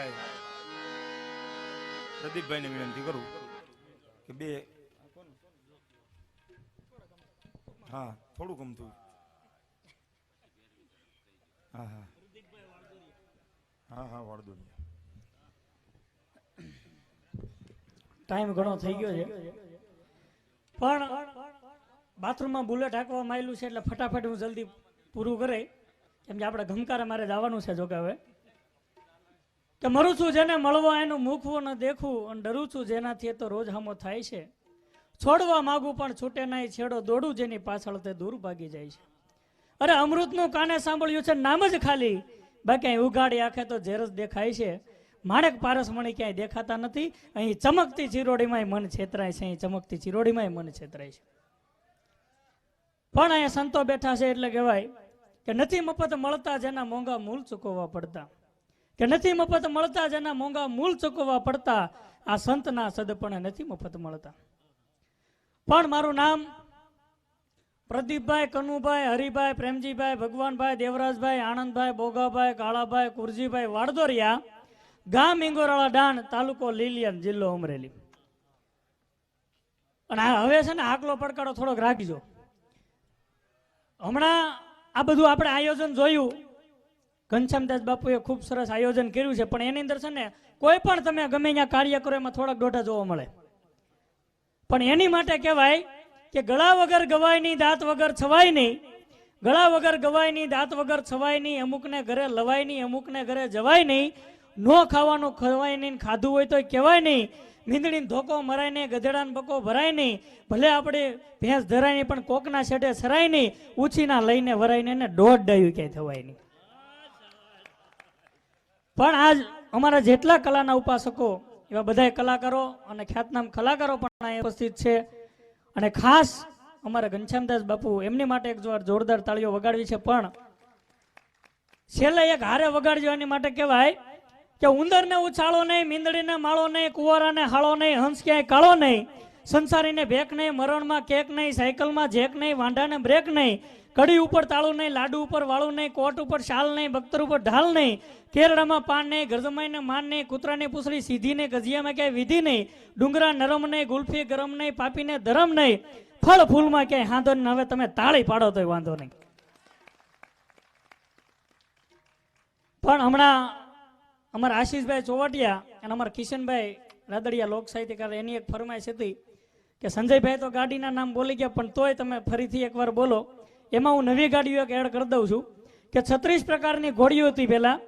ભાઈ, પ્રદીપભાઈને વિનંતી કરું કે બે હા, થોડું ગમતું. હા હા. હા ટાઈમ ઘણો થઈ ગયો છે. પણ બાથરૂમમાં બુલેટ હાંકવા માંગેલું છે એટલે ફટાફટ હું જલ્દી પૂરું કરે કેમ કે આપણે ઘમકારે મારે જવાનું છે જોકે હવે. કે મરું છું જેને મળવા, એનું મૂકવું ન દેખવું, અને ડરું છું જેનાથી એ તો રોજ હમો થાય છે. છોડવા માગું, પણ છૂટે નહીં, છેડો દોડું જેની પાછળ તે દૂર ભાગી જાય છે. અરે, અમૃતનું કાને સાંભળ્યું છે? નામ જ ખાલી. બાકી અહીં ઉગાડી આંખે તો ઝેર જ દેખાય છે. માણેક પારસમણી ક્યાંય દેખાતા નથી. અહીં ચમકતી ચિરોડીમાં મન છેતરાય છે. અહીં ચમકતી ચિરોડીમાં મન છેતરાય છે. પણ અહીંયા સંતો બેઠા છે એટલે કહેવાય કે નથી મફત મળતા જેના મોંઘા મૂળ ચૂકવવા પડતા. કે નથી મફત મળતા જેના મોંઘા મૂળ ચૂકવવા પડતા, આ સંતના સદપણે નથી મફત મળતા. પણ મારું નામ પ્રદીપભાઈ કનુભાઈ, હરિભાઈ, પ્રેમજીભાઈ, ભગવાનભાઈ, દેવરાજભાઈ, આનંદભાઈ, બોગાભાઈ, કાળાભાઈ, કુરજીભાઈ વાડદોરિયા, ગામ ઇંગોરાળા ડાણ તાલુકો લીલિયન, જિલ્લો અમરેલી. અને હવે છે ને આગલો પડકારો થોડોક રાખજો. હમણાં આ બધું આપણે આયોજન જોયું. ઘનશ્યામદાસ બાપુએ ખૂબ સરસ આયોજન કર્યું છે, પણ એની અંદર છે ને, કોઈ પણ તમે ગમે ત્યાં કાર્ય કરો, એમાં થોડાક દોઢા જોવા મળે. પણ એની માટે કહેવાય કે ગળા વગર ગવાય નહીં દાંત વગર છવાય નહીં, ગળા વગર ગવાય નહીં દાંત વગર છવાય નહીં, અમુકને ઘરે લવાય નહીં, અમુકને ઘરે જવાય નહીં, નો ખાવાનું ખવાય નહીં, ખાધું હોય તો કહેવાય નહીં, મીંદડીને ધોકો મરાય નહીં, ગધેડાને બકો ભરાય નહીં, ભલે આપણે ભેંસ ધરાય નહીં, પણ કોકના છેડે સરાય નહીં, ઉછીના લઈને વરાય નહીં ને દોઢ ડાયું ક્યાંય થવાય નહીં. પણ આજ અમારા જેટલા કલાના ઉપાસકો, એવા બધા કલાકારો અને ખ્યાતનામ કલાકારો પણ અહીં ઉપસ્થિત છે. અને ખાસ અમારા ઘનશ્યામદાસ બાપુ, એમની માટે એક જોર જોરદાર તાળીઓ વગાડવી છે, પણ છેલ્લે એક હારે વગાડજો, એની માટે કહેવાય કે ઉંદરને ઉછાળો નહીં, મીંદડીને માળો નહીં, કુંવારાને હાળો નહીં, હંસ ક્યાંય કાળો નહીં. સંસારીને ભેક નહીં, મરણમાં કેક નહીં, સાયકલમાં જેક નહીં, વાંઢાને બ્રેક નહીં, કડી ઉપર તાળું નહીં, લાડુ ઉપર વાળું નહીં, કોટ ઉપર શાલ નહીં બખ્તર ઉપર ઢાલ નહીં કેરડામાં પાન નહીં, ગરજમાઈને માન નહીં, કૂતરાની પૂછડી સીધી નહીં, ગજિયામાં ક્યાંય વિધિ નહીં, ડુંગરા નરમ નહીં, ગુલ્ફી ગરમ નહીં, પાપીને ધરમ નહીં, ફળ ફૂલમાં ક્યાંય હાંધો નહીં, હવે તમે તાળી પાડો તોય વાંધો નહીં. પણ હમણાં અમારા આશીષભાઈ ચોવટિયા અને અમારા કિશનભાઈ રાદડિયા લોક સાહિત્યકાર એની એક ફરમાઈશ હતી કે સંજયભાઈ તો ગાડીના નામ બોલી ગયા, પણ તોય તમે ફરીથી એકવાર બોલો. એમાં હું નવી ગાડીઓ એક એડ કરી દઉં છું કે છત્રીસ પ્રકારની ઘોડીઓ હતી પહેલાં.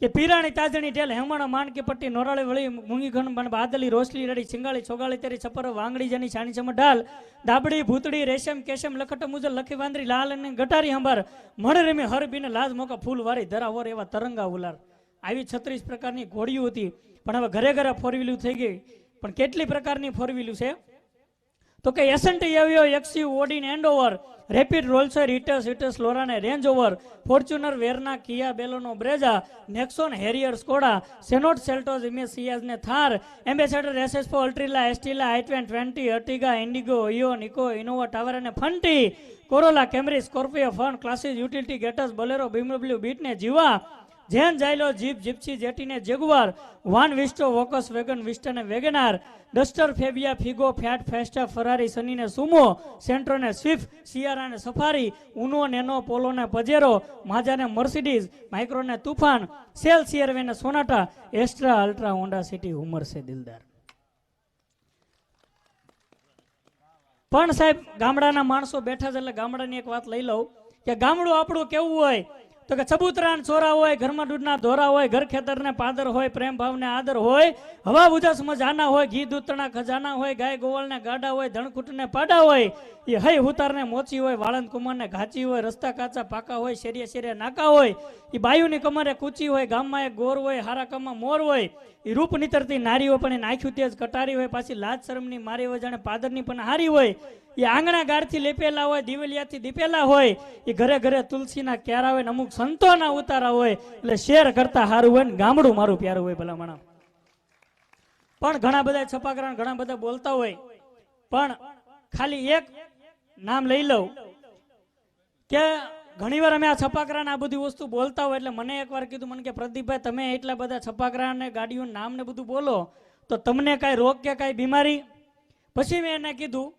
કે પીરાણી તાજણી ટેલ, હેમણ, માણકી પટ્ટી, નોરાળી વળી મૂંગીખણ બન બાદલી રોસલી રડી, ચિંગાળી છોગાળી તેરી, છપર, વાંગડી જની છાણી ચમ ઢાલ દાબડી, ભૂતડી, રેશમ, કેશમ, લખટ, મુજલ, લખી, વાંદરી, લાલ અને ગટારી હંભાર મણ રેમી, હર બીને, લાજ, મોકા, ફૂલ, વારી ધરાવર એવા તરંગા ઉલાર. આવી છત્રીસ પ્રકારની ઘોડીઓ હતી. પણ હવે ઘરે ઘરે ફોર થઈ ગઈ. પણ કેટલી પ્રકારની ફોર છે? તો કે એસએનટી Aveo XU and over Rapid રોલ્સર હિટસ હિટસ લોરાને Range Rover Fortuner Verna Kia Baleno Brezza Nexon Harrier Skoda સેનોટ Seltos ઇમેજ સિયાઝ ને થાર. એમ્બેસેડર એસએસપો અલ્ટ્રીલા એસ્ટીલા આઈ ટ્વેન ટ્વેન્ટી અર્ટિગા ઇન્ડિગો ઇયો નિકો ઇનોવા ટાવર અને ફંટી કોરોલા કેમરી સ્કોર્પિયો ફન ક્લાસીસ યુટિલિટી ગેટસ બોલેરો બીમડબ્લ્યુ બીટને જીવા જેન જાયલો જીપ જીપસી જેટીને જેગુઆર વાન વિસ્ટો વોકસ Wagon વિસ્ટને Wagon R, Duster Fabia Figo Fiat Fiesta, Ferrari સનીને Sumo, સેન્ટ્રોને સ્વિફ્ટ સિયારાને સફારી, ઉનો નેનો પોલોને પજેરો, માજાને મર્સિડીઝ, માઇક્રોને તુફાન સેલ સિયરવેને સોનાટા, એસ્ટ્રા અલ્ટ્રા હોન્ડા સિટી હુમર દિલદાર. પણ સાહેબ, ગામડાના માણસો બેઠા છે એટલે ગામડાની એક વાત લઈ લઉં કે ગામડું આપણું કેવું હોય? તો કે ચબૂતરા ને ચોરા હોય, ઘરમાં દૂધના ધોરા હોય, ઘર ખેતરને પાદર હોય, પ્રેમ ભાવને આદર હોય, હવા ઉજાસ મજાના હોય, ઘી દૂધના ખજાના હોય, ગાય ગોવાળને ગાડા હોય, ધણકૂટને પાડા હોય, એ હૈ હુતારને મોચી હોય, વાળંદ કુમારને ઘાચી હોય, રસ્તા કાચા પાકા હોય, શેરીએ શેરીએ નાકા હોય, એ બાયુની કમરે કૂચી હોય, ગામમાં એક ગોર હોય, હારા કામમાં મોર હોય એ રૂપ નીતરતી નારીઓ પણ એ નાખ્યું તેજ કટારી હોય, પાછી લાજ શરમની મારી હોય, જાણે પાદરની પણ હારી હોય, એ આંગણા ગારથી લેપેલા હોય, દિવેલિયાથી દીપેલા હોય, એ ઘરે ઘરે તુલસીના ક્યારા હોય ને અમુક સંતોના ઉતારા હોય, એટલે શેર કરતા સારું હોય ને ગામડું મારું પ્યારું હોય ભલા મણા પણ ઘણા બધા છપાકરા ઘણા બધા બોલતા હોય, પણ ખાલી એક નામ લઈ લઉં કે ઘણીવાર અમે આ છપાકરા આ બધી વસ્તુ બોલતા હોય એટલે મને એકવાર કીધું, મને કે, પ્રદીપભાઈ, તમે એટલા બધા છપાકરા ને ગાડીઓના નામ ને બધું બોલો, તો તમને કાંઈ રોગ કે કાંઈ બીમારી? પછી મેં એને કીધું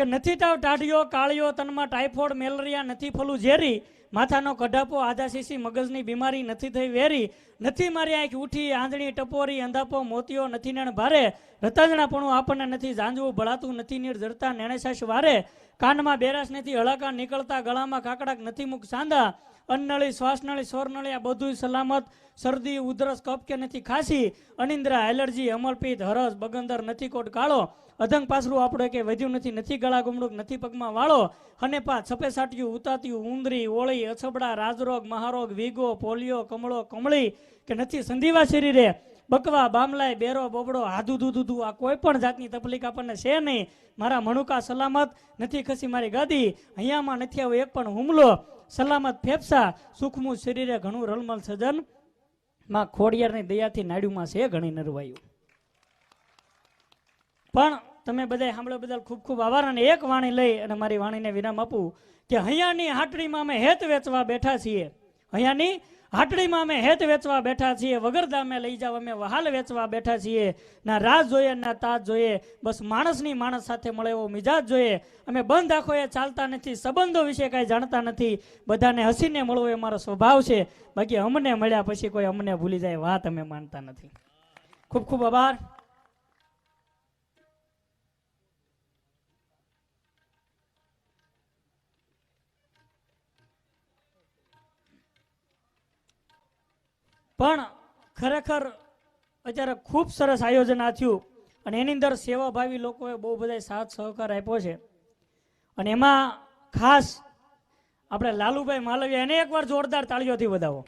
કે નથી તાવ ટાઢિયો કાળિયો તનમાં ટાઇફોઇડ મેલેરિયા નથી, ફલું ઝેરી, માથાનો કઢાપો આધાશીસી મગજની બીમારી નથી થઈ, વેરી, નથી મારી આંખ ઉઠી, આંધળી, ટપોરી, અંધાપો મોતિયો નથી નેણ ભારે, રતાજણાપણું આપણને નથી, ઝાંઝવું ભળાતું નથી નીર, જરતા નેણેસાશ વારે, કાનમાં બેરાશ નથી હળકા નીકળતા, ગળામાં કાકડાક નથી, મુખ સાંધા અન્નળી શ્વાસનળી, સ્વરનળી, આ બધું સલામત. શરદી, ઉધરસ, કફ કે નથી, ખાંસી, અનિંદ્રા, એલર્જી, અમલપિત, હરસ, બગંદર, નથી કોટ, કાળો. અધંગ પાસરું આપણે કે વધ્યું નથી નથી ગળા ગુમડુક નથી પગમાં વાળો. હનેપા છપેસાટિયું ઉતાત્યું, ઉંદરી, ઓળી, અછબડા, રાજરોગ, મહારોગ, વીગો, પોલિયો, કમળો, કમળી કે નથી, સંધિવા શરીરે. બકવા, બામલાય, બેરો, બોબડો હાધુ દૂધુ આ કોઈ પણ જાતની તકલીફ આપણને છે નહીં. મારા મણુકા સલામત, નથી ખસી મારી ગાદી. અહીંયામાં નથી આવ્યો એક પણ હુમલો. સલામત ફેફસા સુખમું શરીરે ઘણું રલમલ સજન. માં ખોડિયારની દયાથી નાડ્યુમાં છે ઘણી નરવાયું. પણ તમે બધા સાંભળ્યા બદલ ખૂબ ખૂબ આભાર અને એક વાણી લઈ અને મારી વાણીને વિરામ આપું કે અહીંયાની હાટડીમાં અમે હેત વેચવા બેઠા છીએ. અહીંયાની હાટડીમાં અમે હેત વેચવા બેઠા છીએ વગરધામે લઈ જાવ અમે વહાલ વેચવા બેઠા છીએ. ના રાજ જોઈએ, ના તાજ જોઈએ, બસ માણસની માણસ સાથે મળે એવો મિજાજ જોઈએ. અમે બંધ આખો એ ચાલતા નથી, સંબંધો વિશે કાંઈ જાણતા નથી. બધાને હસીને મળવો એ મારો સ્વભાવ છે. બાકી અમને મળ્યા પછી કોઈ અમને ભૂલી જાય, વાત અમે માનતા નથી. ખૂબ ખૂબ આભાર. પણ ખરેખર અત્યારે ખૂબ સરસ આયોજન આ થયું અને એની અંદર સેવાભાવી લોકોએ બહુ બધા સાથ સહકાર આપ્યો છે. અને એમાં ખાસ આપણે લાલુભાઈ માલવિયા એને એકવાર જોરદાર તાળીઓથી વધાવો.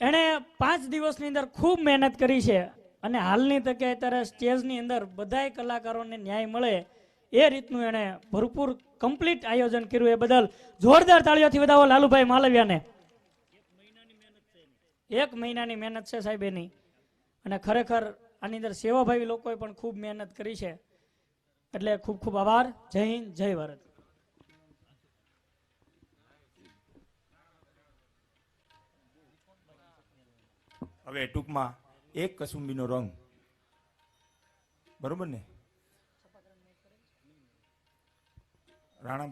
એણે પાંચ દિવસની અંદર ખૂબ મહેનત કરી છે અને હાલની તકે અત્યારે સ્ટેજની અંદર બધાય કલાકારોને ન્યાય મળે એ રીતનું એણે ભરપૂર કમ્પ્લીટ આયોજન કર્યું એ બદલ જોરદાર તાળીઓથી વધાવો લાલુભાઈ માલવિયાને. એક મહિનાની મહેનત છે સાહેબ એની. અને ખરેખર આની અંદર સેવાભાવી લોકોએ પણ ખૂબ મહેનત કરી છે. એટલે ખૂબ ખૂબ આભાર. જય હિન્દ, જય ભારત. હવે ટૂંકમાં એક કસુંબીનો રંગ. બરોબર ને? રાણાભાઈ